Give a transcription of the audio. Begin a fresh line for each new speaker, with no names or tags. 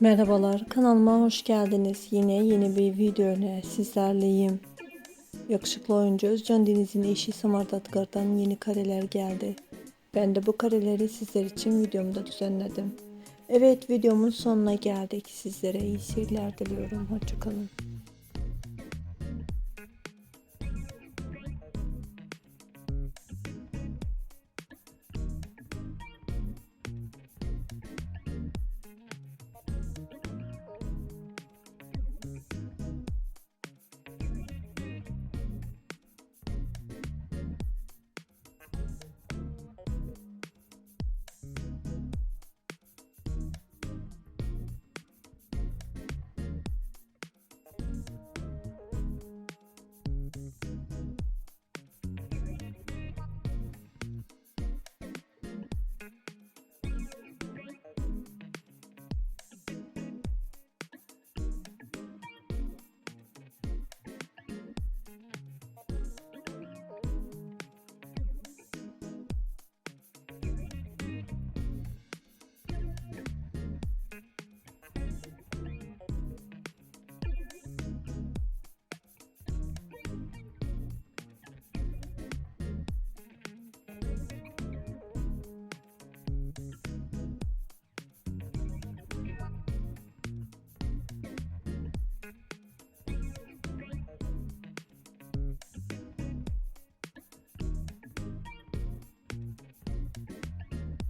Merhabalar kanalıma hoş geldiniz. Yine yeni bir video ile sizlerleyim. Yakışıklı oyuncu Özcan Deniz'in eşi Samar Datkar'dan yeni kareler geldi. Ben de bu kareleri sizler için videomda düzenledim. Evet videomun sonuna geldik. Sizlere iyi seyirler diliyorum. Hoşçakalın.